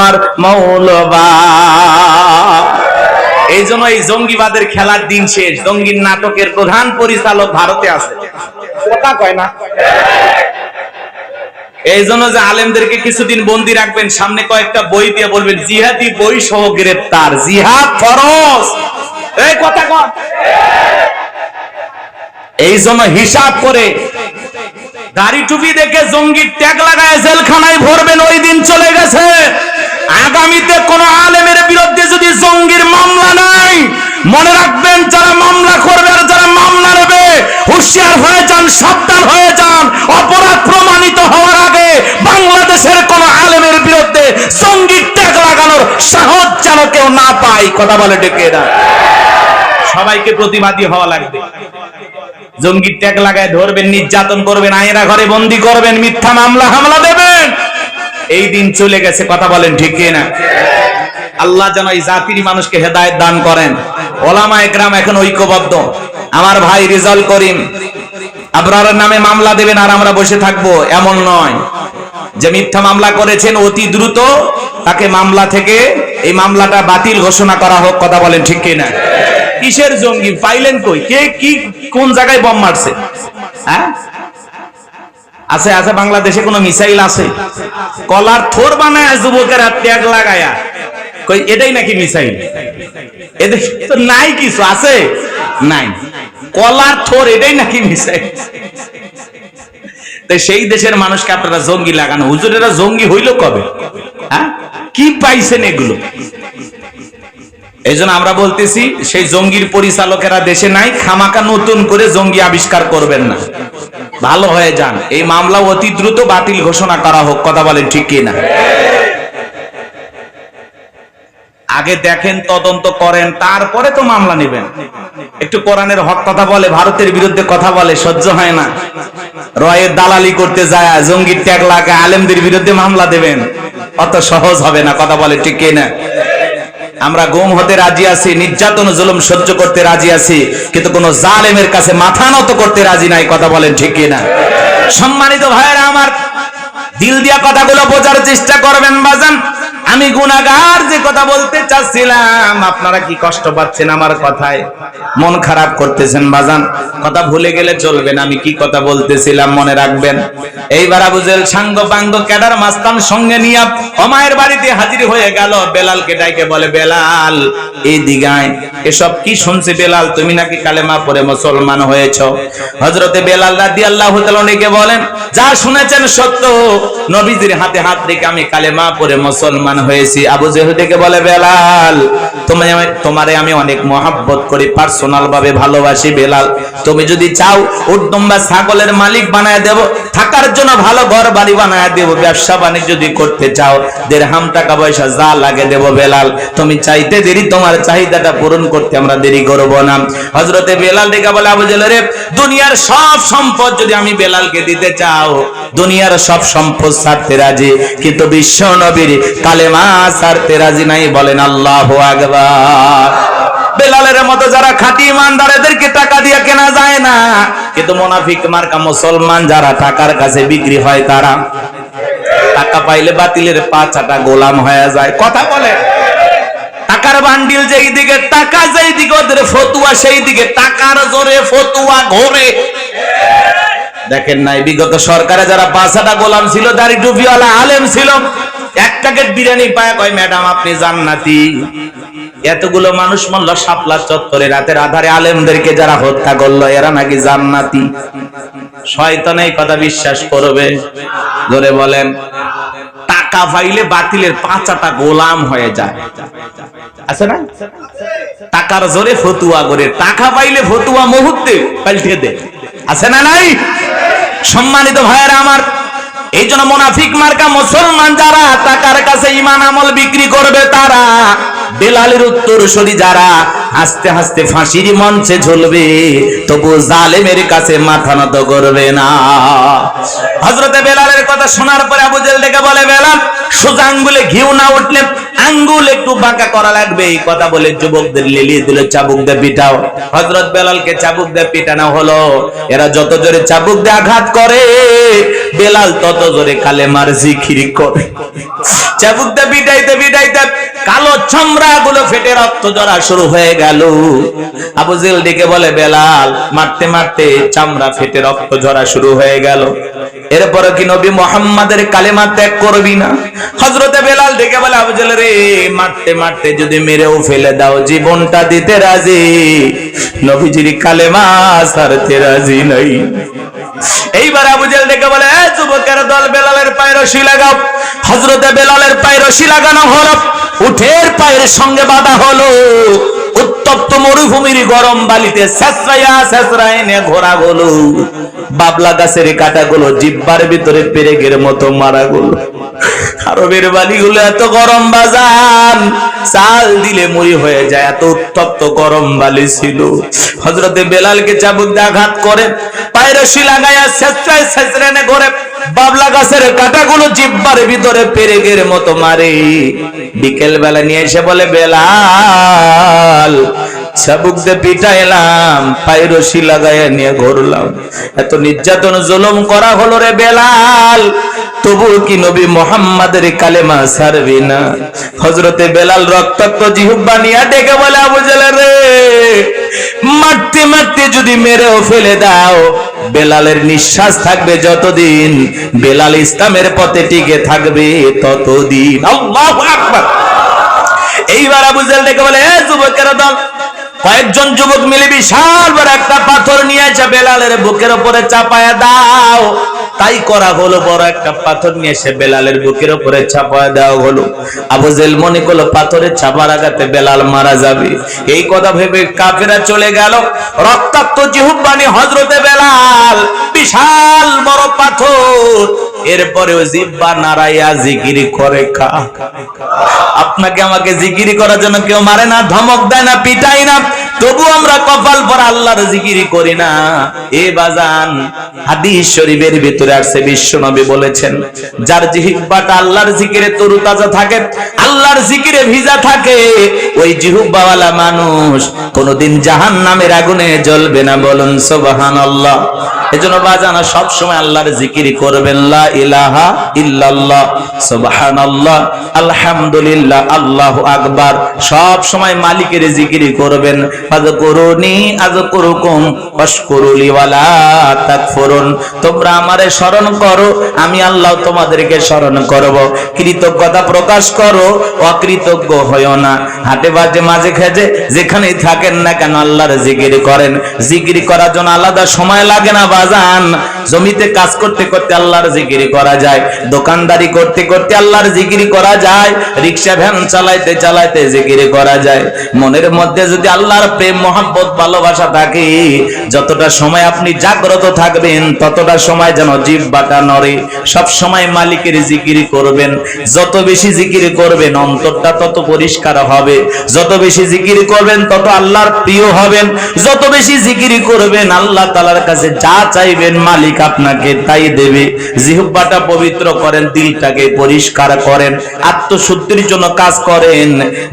তোমার মৌলবা। এই জন্য এই জঙ্গিবাদের খেলার দিন শেষ। জঙ্গির নাটকের প্রধান পরিচালক ভারতে আছে। কথা কয় না? এই জন্য যে আলেমদেরকে কিছুদিন বন্দি রাখবেন, সামনে কয়েকটা বই দিয়ে বলবেন, জিহাদি বই সহ গ্রেপ্তার, জিহাদ ফরজ। এই কথা কন এই জন্য হিসাব করে দাড়ি টুপি দেখে জঙ্গির ট্যাগ লাগায় জেলখানায় ভরবেন, ওই দিন চলে গেছে। আগামীতে কোন আলেমের বিরুদ্ধে যদি জঙ্গির মামলা নাই, মনে রাখবেন যারা মামলা করবে আর যারা মামলা নেবে, হুঁশিয়ার হয়ে যান, সাবধান হয়ে যান। অপরাধ প্রমাণিত হওয়ার আগে বাংলাদেশের কোন আলেমের বিরুদ্ধে জঙ্গির ট্যাগ লাগানোর সাহস যেন কেউ না পায়। কথা বলে ডেকে না সবাইকে প্রতিবাদী হওয়া লাগবে। জঙ্গির ট্যাগ লাগায় ধরবেন, নির্যাতন করবেন আয়রা ঘরে বন্দি করবেন, মিথ্যা মামলা, হামলা দেবেন। এই দিন চলে গেছে, কথা বলেন ঠিক না আল্লাহ যেন এই জাতির মানুষকে হেদায়ত দান করেন। ওলামা একরাম এখন ঐক্যবদ্ধ। আমার ভাই রেজাল করিম, আপনার নামে মামলা দেবেন আর আমরা বসে থাকব, এমন নয়। যে মিথ্যা মামলা করেছেন অতি দ্রুত তাকে মামলা থেকে এই মামলাটা বাতিল ঘোষণা করা হোক, কথা বলেন ঠিক কিনা? কিসের জঙ্গি? পাইলেন কই? কে কি কোন জায়গায় বম মারছে? হ্যাঁ? আছে আছে, বাংলাদেশে কোনো মিসাইল আছে? কলার থোর বানায় যুবকেরা ত্যাগ লাগায়া। কই, এটাই নাকি মিসাইল? এদের তো নাই কিছু, আছে? নাই। কলার থোর, এটাই নাকি মিসাইল? তো সেই দেশের মানুষকে আপনারা জঙ্গি লাগানো। হুজুরেরা জঙ্গি হইল কবে? হ্যাঁ? কি পাইছেন এগুলো? এই আমরা বলতেছি, সেই জঙ্গির পরিচালকেরা দেশে নাই, খামাকা নতুন করে জঙ্গি আবিষ্কার করবেন না। ভালো হয়ে যান। এই মামলা অতি দ্রুত বাতিল ঘোষণা করা হোক, কথা বলেন ঠিক কি না? আগে দেখেন, তদন্ত করেন, তারপরে তো মামলা নেবেন। একটু কোরআনের হক কথা বলে, ভারতের বিরুদ্ধে কথা বলে, সহ্য হয় না। রয়ের দালালি করতে যায়, জঙ্গির ট্যাগ লাগা আলেমদের বিরুদ্ধে মামলা দেবেন। অত সহজ হবে না, কথা বলে ঠিক কি না? আমরা গুম হতে রাজি আছি, নির্যাতন, জুলুম সহ্য করতে রাজি আছি, কিন্তু কোন জালেমের কাছে মাথা নত করতে রাজি নাই, কথা বলেন ঠিক না সম্মানিত ভাইয়েরা, আমার দিল দিয়া কথাগুলো বোঝার চেষ্টা করবেন, বাজান। আমি গুনাগার যে কথা বলতে চাচ্ছিলাম, আপনারা কি কষ্ট পাচ্ছেন আমার কথায়? মন খারাপ করতেছেন, বাজান। কথা ভুলে গেলে চলবে না, আমি কি কথা বলতেছিলাম, মনে রাখবেন? এইবার আবুজেল সাঙ্গ পাঙ্গ ক্যাডার মাস্তান সঙ্গে নিয়ে অমায়ের বাড়িতে হাজির হয়ে গেল। বেলালকে ডাইকে বলে, বেলাল, এই দিগায়, এসব কি শুনছি বেলাল? তুমি নাকি কালেমা পড়ে মুসলমান হয়েছ? হজরতে বেলাল রাদি আল্লাহ কে বলেন, যা শুনেছেন সত্য, নবীজির হাতে হাত রেখে আমি কালেমা পড়ে মুসলমান হয়েছি। আবু জেহুদিকে বলে, বেলাল, তোমায় তোমারে আমি অনেক মহাব্বত করি পার্সোনাল ভাবে ভালোবাসি, বেলাল। তুমি যদি চাও উদ্যম বা ছাগলের মালিক বানায় দেব। থাকার জন্য ভালো ঘর বাড়ি বানায় দেব, ব্যবসা বাণিজ্য যদি করতে চাও, দেড়হাম টাকা পয়সা যা লাগে দেব বেলাল। তুমি চাইতে দেরি, তোমার চাহিদাটা পূরণ করতে আমরা দেরি করব না। হজরতে বেলাল ডেকে বলে, আবু জেলের, দুনিয়ার সব সম্পদ যদি আমি বেলালকে দিতে চাও, দুনিয়ার সব সম্পদ ছাড়তে রাজি। কিন্তু বিশ্ব নবীর কালেমা ছাড়তে রাজি নাই, বলেন আল্লাহ আকবার। বেলালের মতো যারা খাঁটি ইমানদার, এদেরকে টাকা দিয়ে কেনা যায় না। কিন্তু মোনাফিক মার্কা মুসলমান যারা টাকার কাছে বিক্রি হয় তারা টাকা পাইলে বাতিলের পাঁচাটা গোলাম হয়ে যায়। কথা বলে? টাকার বান্ডিল যেই দিকে টাকা যেই দিকে ওদের ফতুয়া সেই দিকে টাকার জোরে ফতুয়া ঘোরে। দেখেন নাই, বিগত সরকারে যারা পাঁচাটা গোলাম ছিল, দাড়ি টুপিওয়ালা আলেম ছিল এক প্যাকেট বিরিয়ানি পায়, কয়, ম্যাডাম, আপনি জান্নাতি। এতগুলো মানুষ মল্ল শাপলা চত্বরে রাতের আধারে আলেমদেরকে যারা হত্যা করল, এরা নাকি জান্নাতি। শয়তান এই কথা বিশ্বাস করবে। ধরে বলেন। টাকা পাইলে বাতিলের পাঁচাটা গোলাম হয়ে যায়। আছে না? টাকার জোরে ফতুয়া করে। টাকা পাইলে ফতুয়া মুহূর্তে পাল্টে দে আছে না নাই? সম্মানিত ভাইয়েরা আমার, এই জন্য মোনাফিক মার্কা মুসলমান যারা টাকার কাছে ইমান আমল বিক্রি করবে তারা বেলালের উত্তর সরি যারা আস্তে আস্তে ফাঁসির মঞ্চে ঝুলবে, তবু জালেমের কাছে মাথা নত করবে না। হজরতে বেলালের কথা শোনার পরে আবু জেল ডেকে বলে, বেলাল, সোজা আঙ্গুলে ঘিউ না উঠলে আঙ্গুল একটু বাঁকা করা লাগবে। এই কথা বলে যুবকদের লিলিয়ে দিল, চাবুক দিয়ে পিটাও। হজরত বেলালকে চাবুক দিয়ে পিটানো হলো। এরা যত জোরে চাবুক দিয়ে আঘাত করে, বেলাল তত জোরে কালেমার জিকির করে। চাবুক দিয়ে পিটাইতে পিটাইতে কালো চামড়া গুলো ফেটে রক্ত জড়া শুরু হয়ে গেল। আবু জেল ডেকে বলে, বেলাল, মারতে মারতে চামড়া ফেটে রক্ত ঝরা শুরু হয়ে গেল। এরপরে কি নবী মোহাম্মদের কালেমা ত্যাগ করবি না? হজরতে বেলাল ডেকে বলে, আবু জেল রে, মারতে মারতে যদি মেরেও ফেলে দাও, জীবনটা দিতে রাজি। নবীজির কালেমা সারতে রাজি নাই। এইবার আবু জেল ডেকে বলে যুবকের দল বেলালের পায়ে রশি লাগাও। হজরতে বেলালের পায়ে রশি লাগানো হলো। উঠের পায়ের সঙ্গে বাধা হলো। উত্তপ্ত মরুভূমির গরম বালিতে ঘোরা গলো। বাবলা গাছের কাটা গুলো জিব্বার ভিতরে পেরেগের মতো মারা গলো। আরবের বালিগুলো এত গরম বাজান। চাল দিলে মুড়ি হয়ে যায়, এত উত্তপ্ত গরম বালি ছিল। হজরতে বেলালকে চাবুক আঘাত করে, পায়ের রশি লাগাইয়া শেষরায় ঘরে বাবলা গাছের কাটাগুলো জিব্বার ভিতরে পেরেগের মতো মারে। বিকেল বেলা নিয়ে এসে বলে, বেলাল চাবুক দিয়ে পিটাইলাম পায়ে রশি লাগাইয়া নিয়ে ঘুরলাম। এত নির্যাতন, জুলুম করা হলো রে বেলাল। তবু কি নবী মোহাম্মদের কালেমা সারবি না? হজরতে বেলাল রক্তাক্ত জিহুব্বা নিয়ে ডেকে বলে, আবু মারতে মারতে যদি মেরেও ফেলে দাও, বেলালের নিঃশ্বাস থাকবে যতদিন, বেলাল ইসলামের পথে টিকে থাকবে ততদিন। আল্লাহু আকবার। এইবার আবু জেল ডেকে বলে, এ যুবকেরা দল কয়েকজন যুবক মিলে বিশাল বড় একটা পাথর নিয়ে এসে বেলালের বুকের উপরে চাপায়া দাও। তাই করা হলো, বড় একটা পাথর নিয়ে এসে বেলালের বুকের উপরে চাপায়া দেওয়া হলো। আবু জেল মনে করল পাথরের চাপার আঘাতে বেলাল মারা যাবে। এই কথা ভেবে কাফেরা চলে গেল। রক্তাক্ত জিহুব্বানি হজরতে বেলাল, বিশাল বড় পাথর। এরপরে ওই জিব্বা নারাইয়া জিকিরি করে খা। আপনাকে আমাকে জিকিরি করার জন্য কেউ মারে না, ধমক দেয় না পিটাই না। তবু আমরা কপাল পর আল্লাহর জিকিরি করি না। এ বাজান, হাদিস শরীফের ভিতরে আসছে বিশ্ব নবী বলেছেন, যার জিহিবাটা আল্লাহর জিকিরে তরু তাজা থাকে, আল্লাহর জিকিরে ভিজা থাকে ওই জিহুব্বাওয়ালা মানুষ কোনোদিন জাহান নামের আগুনে জ্বলবে না বলুন সুবহানাল্লাহ। এজন্য বাজানা সব সময় আল্লাহর জিকিরি করবেন, লা ইলাহা ইল্লাল্লাহ, সুবহানাল্লাহ, আলহামদুলিল্লাহ, আল্লাহু আকবার। সব সময় মালিকের জিকিরি করবেন, ফাযকুরুনি আযকুরুকুম ওয়াশকুরুলি ওয়ালা তাকফুরুন। তোমরা আমারে স্মরণ করো, আমি আল্লাহ তোমাদেরকে স্মরণ করব। কৃতজ্ঞতা প্রকাশ করো, অকৃতজ্ঞ হয়ো না। হাটে বাজে, মাঝে খেজে, যেখানেই থাকেন না কেন আল্লাহর করেন। করার জন্য আলাদা সময় লাগে না বাজান। জমিতে কাজ করতে করতে আল্লাহর করা যায়। দোকানদারি করতে করতে আল্লাহর করা যায়। রিক্সা ভ্যান চালাইতে চালাইতে করা যায়। মনের মধ্যে যদি আল্লাহর প্রেম ভালোবাসা থাকে, যতটা সময় আপনি জাগ্রত থাকবেন, ততটা সময় যেন জিব্বাটা নড়ে। সব সময় মালিকের জিকির করবেন। যত বেশি জিকির করবেন, অন্তরটা তত পরিষ্কার হবে। যত বেশি জিকির করবেন, তত আল্লাহর প্রিয় হবেন। যত বেশি জিকির করবেন, আল্লাহ তালার কাছে যা চাইবেন, মালিক আপনাকে তাই দেবে। জিহুব্বাটা পবিত্র করেন, দিলটাকে পরিষ্কার করেন, আত্মশুদ্ধির জন্য কাজ করেন,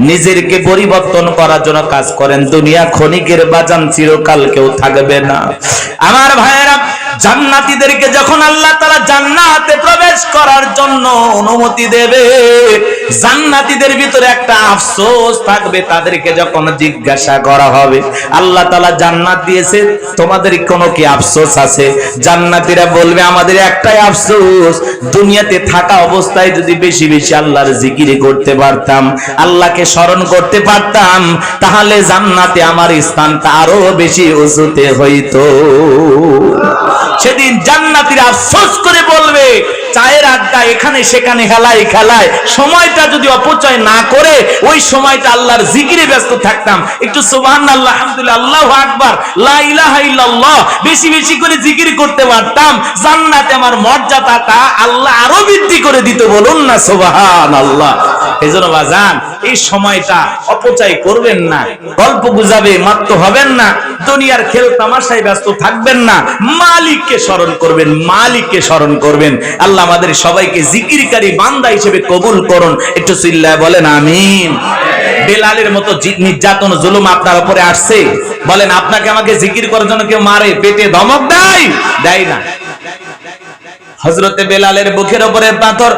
নিজেরকে পরিবর্তন করার জন্য কাজ করেন। দুনিয়া ক্ষণিকের বাজান চিরকাল কেউ থাকবে না। আমার ভাইয়েরা জান্নাতীদেরকে যখন আল্লাহ তারা জান্নাতে প্রবেশ করার জন্য অনুমতি দেবে, জান্নাতীদের ভিতরে একটা আফসোস থাকবে, তাদেরকে যখন জিজ্ঞাসা করা হবে, আল্লাহ তালা জান্নাত দিয়েছে, তোমাদের কোনো কি আফসোস আছে? জান্নাতীরা বলবে, আমাদের একটাই আফসোস, দুনিয়াতে থাকা অবস্থায় যদি বেশি বেশি আল্লাহর জিকিরি করতে পারতাম, আল্লাহকে স্মরণ করতে পারতাম, তাহলে জান্নাতে আমার স্থানটা আরও বেশি উঁচুতে হইতো। সেদিন জান্নাতিরা আফসোস করে বলবে চায়ের আড্ডা এখানে সেখানে হেলায় খেলায়। সময়টা যদি অপচয় না করে, ওই সময়টা আল্লাহর জিকিরে ব্যস্ত থাকতাম। একটু সুবহানাল্লাহ, আলহামদুলিল্লাহ, আল্লাহু আকবার বেশি বেশি করে জিকির করতে পারতাম। জান্নাতে আমার মর্যাদাটা আল্লাহ আরও বৃদ্ধি করে দিত, বলুন না সুবহানাল্লাহ। এজন্য বাজান, এই সময়টা অপচয় করবেন না, গল্প গুজাবে, মাত্র হবেন না, দুনিয়ার খেল তামাশায় ব্যস্ত থাকবেন না, মালিককে স্মরণ করবেন, মালিককে স্মরণ করবেন। আল্লাহ আমাদের সবাইকে জিকিরকারী বান্দা হিসেবে কবুল করুন। একটু চিল্লায় বলেন, আমিন। বেলালের মতো নির্যাতন, জুলুম আপনার উপরে আসছে। বলেন, আপনাকে আমাকে জিকির করার জন্য কেউ মারে? পেটে ধমক দেয়? দেয় না। হজরতে বেলালের বুকের উপরে পাথর।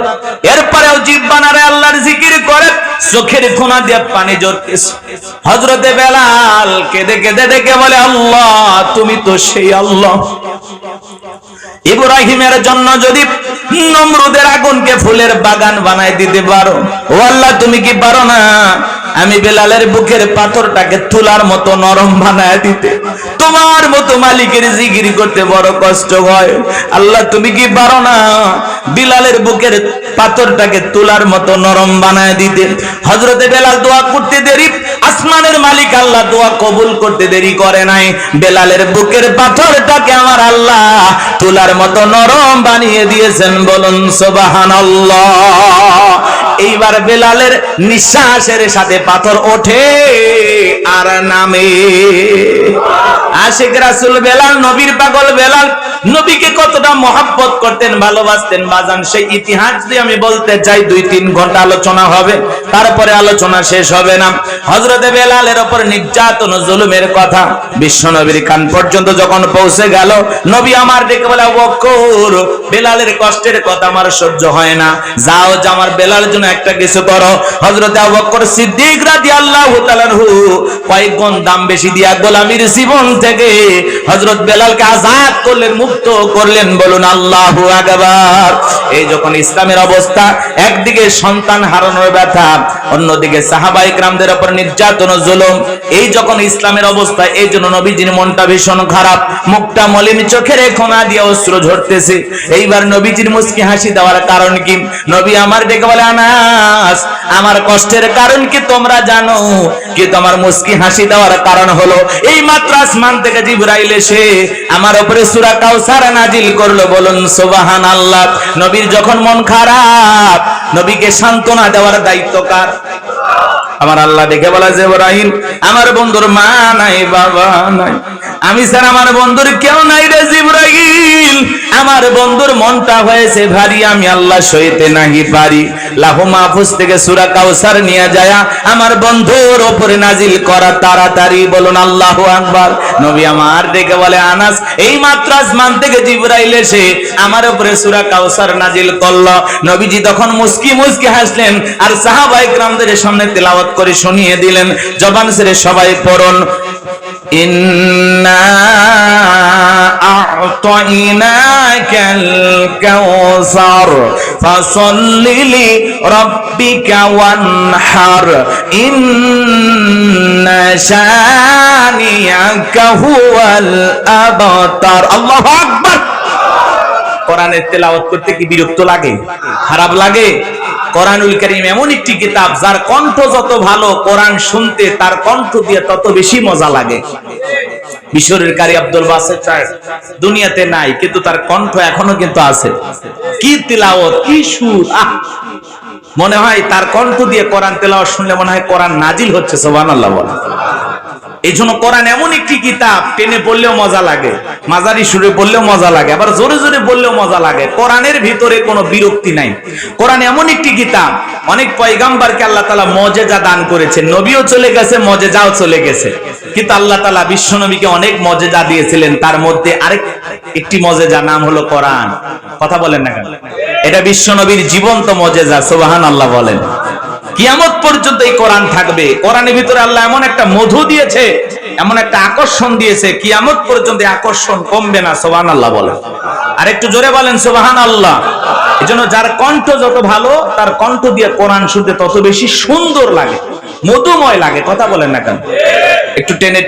এরপরেও জীব আল্লাহর জিকির করে। চোখের কোনা দিয়ে পানি জড়তেছে হজরতে বেলাল কেঁদে কেঁদে ডেকে বলে, আল্লাহ, তুমি তো সেই আল্লাহ। ইব্রাহিমের জন্য যদি নমরুদের আগুনকে ফুলের বাগান বানায় দিতে পারো। ও আল্লাহ, তুমি কি পারো না? আমি বেলালের বুকের পাথরটাকে তুলার মতো নরম বানায় দিতে। তোমার মতো মালিকের জিগির করতে বড় কষ্ট হয়। আল্লাহ, তুমি কি পারো না বিলালের বুকের পাথরটাকে তুলার মতো নরম বানায় দিতে? হজরতে বেলাল দোয়া করতে দেরি, আসমানের মালিক আল্লাহ দোয়া কবুল করতে দেরি করে নাই। বেলালের বুকের পাথরটাকে আমার আল্লাহ তুলার মতো নরম বানিয়ে দিয়েছেন, বলুন সোবাহান এইবার বেলালের নিঃশ্বাসের সাথে পাথর ওঠে। আর নামে। আশিক রাসুল বেলাল নবীর পাগল বেলাল নবীকে কতটা মহাব্বত করতেন, ভালোবাসতেন, বাজান, সেই ইতিহাস দিয়ে আমি বলতে চাই, দুই তিন ঘণ্টা আলোচনা হবে, তারপরে আলোচনা শেষ হবে না। হজরতে বেলালের ওপর নির্যাতন জুলুমের কথা বিশ্ব নবীর কান পর্যন্ত যখন পৌঁছে গেল, নবী আমার ডেকে বলে বকর, বেলালের কষ্টের কথা আমার সহ্য হয় না। যাও, যে আমার বেলাল জন্য একটা কিছু করো। হজরতে বকর সিদ্দিক রাদিয়াল্লাহু তাআলাহু কয়েক গুণ দাম বেশি দিয়া গোলামির জীবন থেকে হযরত বেলালকে আজাদ করলেন মুক্ত করলেন বলুন আল্লাহ আকবার। এই যখন ইসলামের অবস্থা, একদিকে সন্তান হারানোর ব্যথা, অন্যদিকে সাহাবাই গ্রামদের ওপর নির্যাতন জুলুম, এই যখন ইসলামের অবস্থা, এই জন্য নবীজির মনটা ভীষণ খারাপ। মুখটা মলিন, চোখের খোনা দিয়ে অস্ত্র ঝরতেছে। এইবার নবীজির মুসকি হাসি দেওয়ার কারণ কি? নবী আমার ডেকে বলে, আনাস, আমার কষ্টের কারণ কি তোমরা জানো? কি তোমার মুসকি হাসি দেওয়ার কারণ হলো, এই মাত্র আসমান থেকে জিব্রাইল এসে আমার উপরে সুরা কাউসার নাজিল করল, বলুন সোবাহান আল্লাহ নবীর যখন মন খারাপ, নবীকে সান্ত্বনা দেওয়ার দায়িত্ব কার? আমার আল্লাহ দেখে বলা যে, ইব্রাহিম, আমার বন্ধুর মা নাই, বাবা নাই। আমি স্যার, আমার বন্ধুর কেউ নাই রে জিব্রাইল। আমার বন্ধুর মনটা হয়েছে ভারী, আমি আল্লাহ সইতে নাহি পারি। লাহু মাহফুজ থেকে কাউসার নিয়ে যায় আমার বন্ধুর উপরে নাজিল করা তাড়াতাড়ি বলুন, আল্লাহু আকবার। নবী আমার ডেকে বলে, আনাস, এই মাত্র আসমান থেকে জিবরাইল এসে আমার উপরে কাউসার নাজিল করল। নবীজি তখন মুস্কি মুস্কি হাসলেন আর সাহাবা সামনে তেলাওয়াত করে শুনিয়ে দিলেন। জবান সেরে সবাই পড়ুন। ইন্না আ'তাইনাকাল কাউসার ফাসাল্লি লিরাব্বিকা ওয়ানহার ইন্না শানিয়াকা হুয়াল আবতার আল্লাহু আকবার কোরআনের তেলাওয়াত করতে কি বিরক্ত লাগে? খারাপ লাগে? কোরআনুল কারীম এমন একটি কিতাব যার কণ্ঠ যত ভালো কোরআন শুনতে তার কণ্ঠ দিয়ে তত বেশি মজা লাগে। মিশরের কারি আব্দুল বাসের সাহেব দুনিয়াতে নাই, কিন্তু তার কণ্ঠ এখনও কিন্তু আছে। কি তিলাওয়াত, কি সুর, আহ! মনে হয় তার কণ্ঠ দিয়ে কোরআন তেলাওয়াত শুনলে মনে হয় কোরআন নাজিল হচ্ছে, সুবহানাল্লাহ বলে। এই জন্য কোরআন এমন একটি কিতাব, টেনে পড়লেও মজা লাগে মাজারি সুরে পড়লেও মজা লাগে, আবার জোরে জোরে বললেও মজা লাগে। কোরআনের ভিতরে কোনো বিরক্তি নাই। কোরআন এমন একটি কিতাব, অনেক পয়গাম্বারকে আল্লাহ তালা মজেজা দান করেছেন। নবীও চলে গেছে মজেজাও চলে গেছে। কিন্তু আল্লাহ তালা বিশ্ব নবীকে অনেক মজেজা দিয়েছিলেন। তার মধ্যে আরেক একটি মজেজা নাম হলো কোরআন। কথা বলেন না কেন? এটা বিশ্ব নবীর জীবন্ত মজেজা সোবাহান আল্লাহ বলেন। কিয়ামত পর্যন্ত এই কোরআন থাকবে। কোরআনের ভিতরে আল্লাহ এমন একটা মধু দিয়েছে, এমন একটা আকর্ষণ দিয়েছে, কিয়ামত পর্যন্ত আকর্ষণ কমবে না সোবাহান আল্লাহ বলেন। আর একটু জোরে বলেন সোবাহান আল্লাহ এই জন্য যার কণ্ঠ যত ভালো, তার কণ্ঠ দিয়ে কোরআন শুনতে তত বেশি সুন্দর লাগে, মধুময় লাগে, কথা বলেন না কেন? একটু টেনে